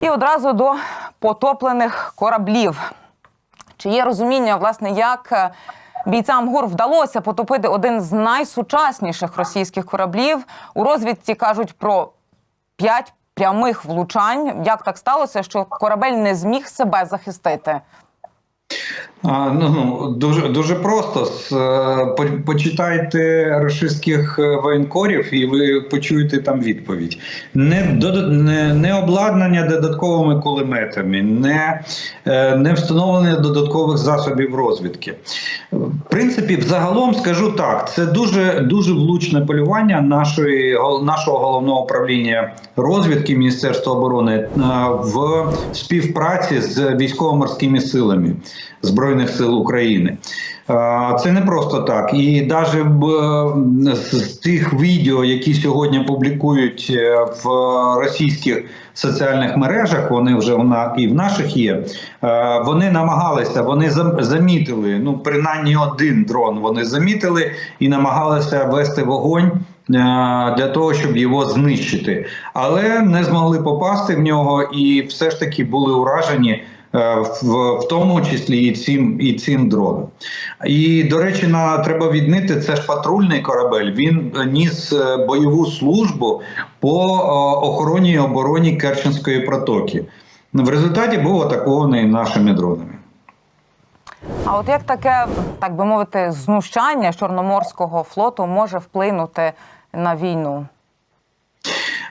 І одразу до потоплених кораблів. Чи є розуміння, власне, як е, бійцям ГУР вдалося потопити один з найсучасніших російських кораблів? У розвідці кажуть про п'ять прямих влучань. Як так сталося, що корабель не зміг себе захистити? А, ну, ну, дуже дуже просто. Е, по- почитайте рашистських е, воєнкорів, і ви почуєте там відповідь. Не, додат- не, не обладнання додатковими кулеметами, не, е, не встановлення додаткових засобів розвідки. В принципі, взагалом скажу так: це дуже дуже влучне полювання нашої нашого головного управління розвідки Міністерства оборони в співпраці з військово-морськими силами Збройних сил України. Е, Це не просто так. І навіть з тих відео, які сьогодні публікують е, в російських соціальних мережах, вони вже і в наших є. е, Вони намагалися, вони замітили, ну принаймні один дрон вони замітили і намагалися вести вогонь. е, Для того щоб його знищити, але не змогли попасти в нього, і все ж таки були уражені е, в, в тому числі і цим і цим дроном. І до речі, на треба відмітити, це ж патрульний корабель. Він е, ніс е, бойову службу по е, охороні і обороні Керченської протоки. В результаті був атакований нашими дронами. А от як таке, так би мовити, знущання Чорноморського флоту може вплинути на війну?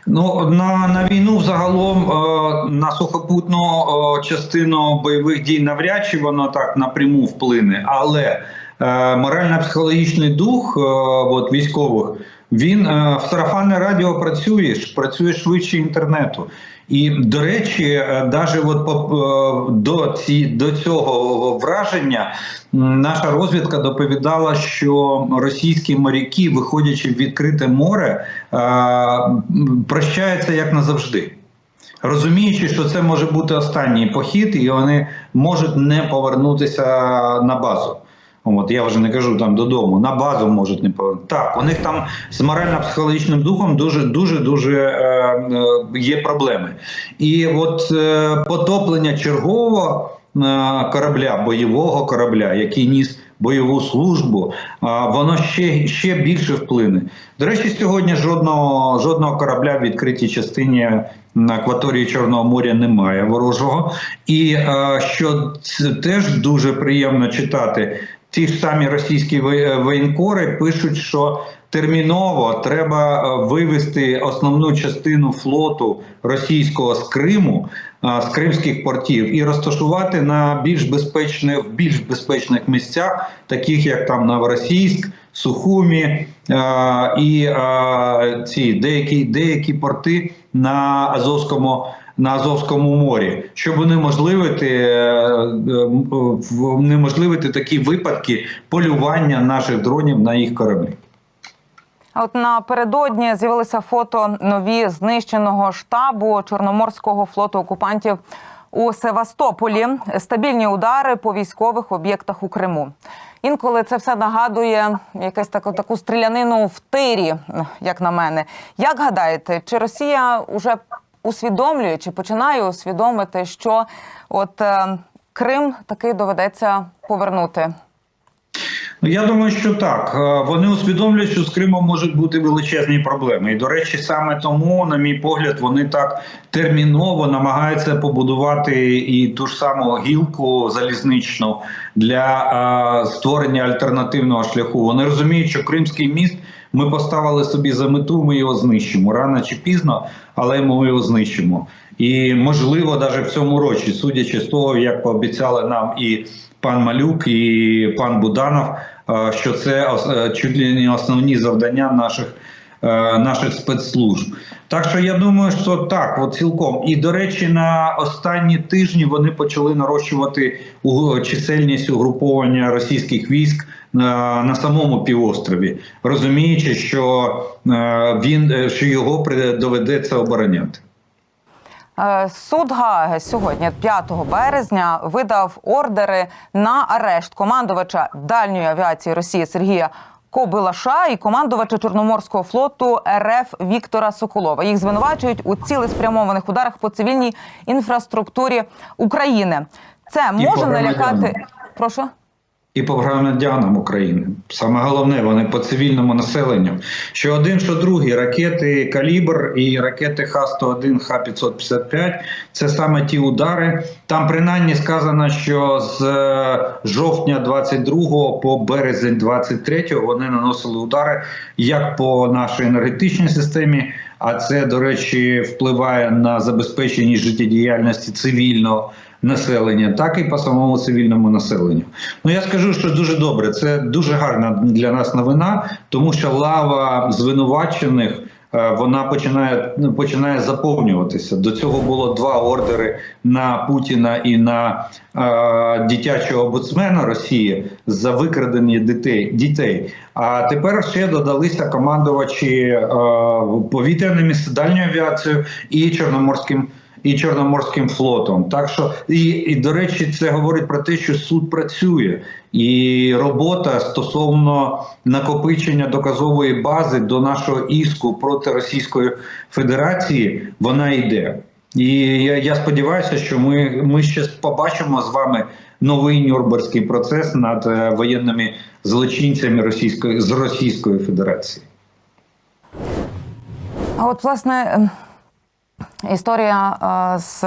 Ну на, на війну взагалом е, на сухопутну е, частину бойових дій навряд чи воно так напряму вплине, але морально-психологічний дух е, от, військових він е, в сарафанне радіо працює працює швидше інтернету. І до речі, навіть от е, до ці до цього враження наша розвідка доповідала, що російські моряки, виходячи в відкрите море, е, прощаються як назавжди. Розуміючи, що це може бути останній похід, і вони можуть не повернутися на базу. От я вже не кажу там додому, на базу можуть не повернути. Так, у них там з морально-психологічним духом дуже дуже дуже е, е, є проблеми. І от е, потоплення чергового е, корабля, бойового корабля, який ніс бойову службу, а воно ще, ще більше вплине. До речі, сьогодні жодного жодного корабля в відкритій частині на акваторії Чорного моря немає ворожого. І е, що це теж дуже приємно читати. Ті ж самі російські воєнкори пишуть, що терміново треба е, вивести основну частину флоту російського з Криму, е, з кримських портів, і розташувати на більш безпечних більш безпечних місцях, таких як там Новоросійськ, Сухумі е, і е, ці деякі, деякі порти на Азовському. На Азовському морі, щоб унеможливити, е, е, унеможливити такі випадки полювання наших дронів на їх кораблі. От напередодні з'явилися фото нові знищеного штабу Чорноморського флоту окупантів у Севастополі. Стабільні удари по військових об'єктах у Криму. Інколи це все нагадує якусь таку таку стрілянину в тирі, як на мене. Як гадаєте, чи Росія вже усвідомлює чи починає усвідомити, що от е, Крим таки доведеться повернути? Ну, я думаю, що так. Е, Вони усвідомлюють, що з Кримом можуть бути величезні проблеми. І, до речі, саме тому, на мій погляд, вони так терміново намагаються побудувати і ту ж саму гілку залізничну для е, створення альтернативного шляху. Вони розуміють, що Кримський міст ми поставили собі за мету, ми його знищимо рано чи пізно, але ми його знищимо. І можливо, навіть в цьому році, судячи з того, як пообіцяли нам і пан Малюк і пан Буданов, е, що це е, чуть ли не основні завдання наших. е, Наших спецслужб, так що я думаю, що так, от цілком. І до речі, на останні тижні вони почали нарощувати чисельність угруповання російських військ на, на самому півострові, розуміючи, що е, він е, що його доведеться обороняти. Е, Суд Гаги сьогодні, 5 березня, видав ордери на арешт командувача дальньої авіації Росії Сергія Кобилаша і командувача Чорноморського флоту РФ Віктора Соколова. Їх звинувачують у цілеспрямованих ударах по цивільній інфраструктурі України. Це може налякати. Прошу. І по громадянам України. Саме головне, вони по цивільному населенню. Що один, що другий ракети Калібр і ракети Х-101, Х-555 – це саме ті удари. Там принаймні сказано, що з е, жовтня 22 по березень 23 вони наносили удари як по нашій енергетичній системі. А це, до речі, впливає на забезпечення життєдіяльності цивільного населення, так і по самому цивільному населенню. Ну я скажу, що дуже добре. Це дуже гарна для нас новина, тому що лава звинувачених. е, Вона починає ну, починає заповнюватися. До цього було два ордери на Путіна і на е, дитячого омбудсмена Росії за викрадення дітей. дітей. А тепер ще додалися командувачі е, повітряними дальньою авіацією і чорноморським і Чорноморським флотом. Так що і, і до речі, це говорить про те, що суд працює, і робота стосовно накопичення доказової бази до нашого іску проти Російської Федерації вона йде. І я, я сподіваюся, що ми, ми ще побачимо з вами новий Нюрнберзький процес над е, воєнними злочинцями Російської з Російської Федерації. А от власне ем, історія е, з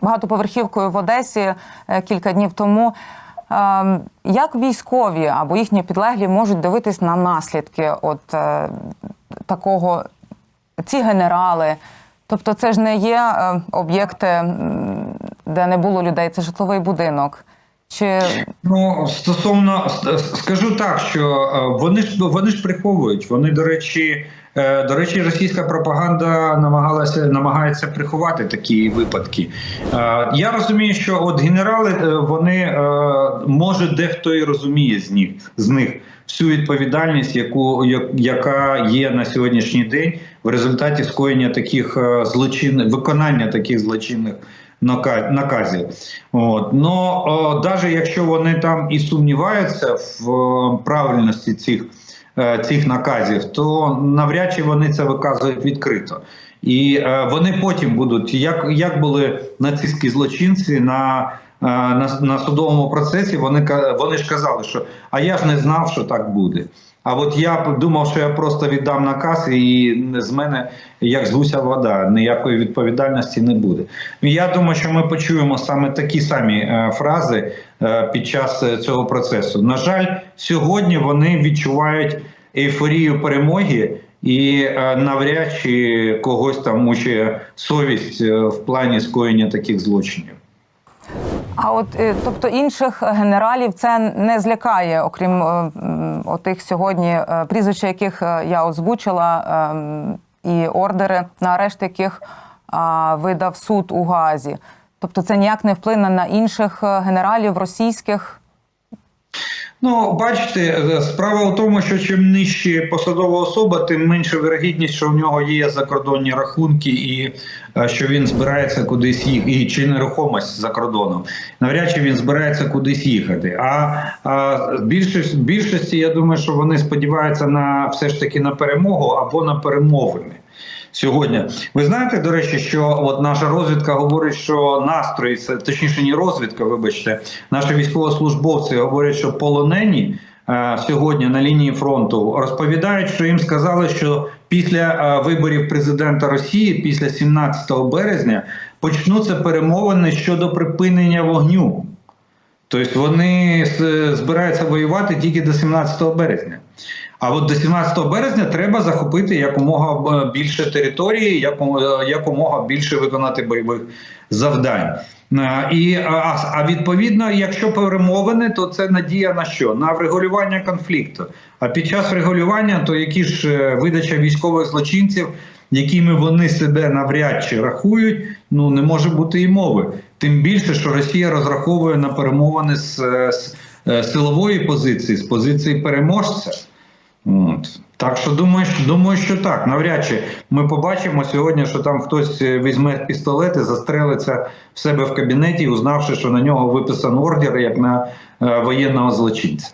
багатоповерхівкою в Одесі е, кілька днів тому. Ем, Як військові або їхні підлеглі можуть дивитись на наслідки от е, такого, ці генерали? Тобто, це ж не є об'єкти, де не було людей, це житловий будинок. Чи Ну стосовно скажу так, що е, вони ж вони ж приховують. Вони, до речі, е, до речі, російська пропаганда намагалася намагається приховати такі випадки. Е, Я розумію, що от генерали вони може дехто і розуміє з них з них всю відповідальність, яку яка є на сьогоднішній день в результаті скоєння таких злочин, виконання таких злочинних наказів. От. Но о, навіть якщо вони там і сумніваються в о, правильності цих, е, цих наказів, то навряд чи вони це виказують відкрито. І е, вони потім будуть, як, як були нацистські злочинці на, е, на, на судовому процесі, вони, вони ж казали, що а я ж не знав, що так буде. А от я думав, що я просто віддам наказ, і з мене як з гуся вода, ніякої відповідальності не буде. Я думаю, що ми почуємо саме такі самі е, фрази е, під час е, цього процесу. На жаль, сьогодні вони відчувають ейфорію перемоги. І навряд чи когось там мучає совість в плані скоєння таких злочинів. А от е, тобто інших генералів це не злякає, окрім е, отих сьогодні е, прізвища, яких я озвучила, е, і ордери на арешт яких видав суд у Газі. Тобто, це ніяк не вплине на інших генералів російських. Ну, бачите, е, справа в тому, що чим нижче посадова особа, тим менша вирогідність, що в нього є закордонні рахунки, і е, що він збирається кудись їхати, і чи нерухомість за кордоном. Навряд чи він збирається кудись їхати. А, а більшість більшості, я думаю, що вони сподіваються на все ж таки на перемогу або на перемовини. Сьогодні ви знаєте, до речі, що от наша розвідка говорить, що настрої точніше, не розвідка, вибачте, наші військовослужбовці говорять, що полонені е, сьогодні на лінії фронту розповідають, що їм сказали, що після е, виборів президента Росії, після 17 березня, почнуться перемовини щодо припинення вогню. Тобто вони збираються воювати тільки до 17 березня. А от до 17 березня треба захопити якомога е, більше території, якомога, якомога більше виконати бойових завдань. Е, І, а, а відповідно, якщо перемовини, то це надія на що? На врегулювання конфлікту. А під час врегулювання, то які ж е, видача військових злочинців, якими вони себе навряд чи рахують, ну не може бути і мови. Тим більше, що Росія розраховує на перемовини з, з е, силової позиції, з позиції переможця. От. Так що думаю, що думаю, що так. Навряд чи ми побачимо сьогодні, що там хтось е, візьме пістолет і застрелиться в себе в кабінеті, узнавши, що на нього виписан ордер як на е, воєнного злочинця.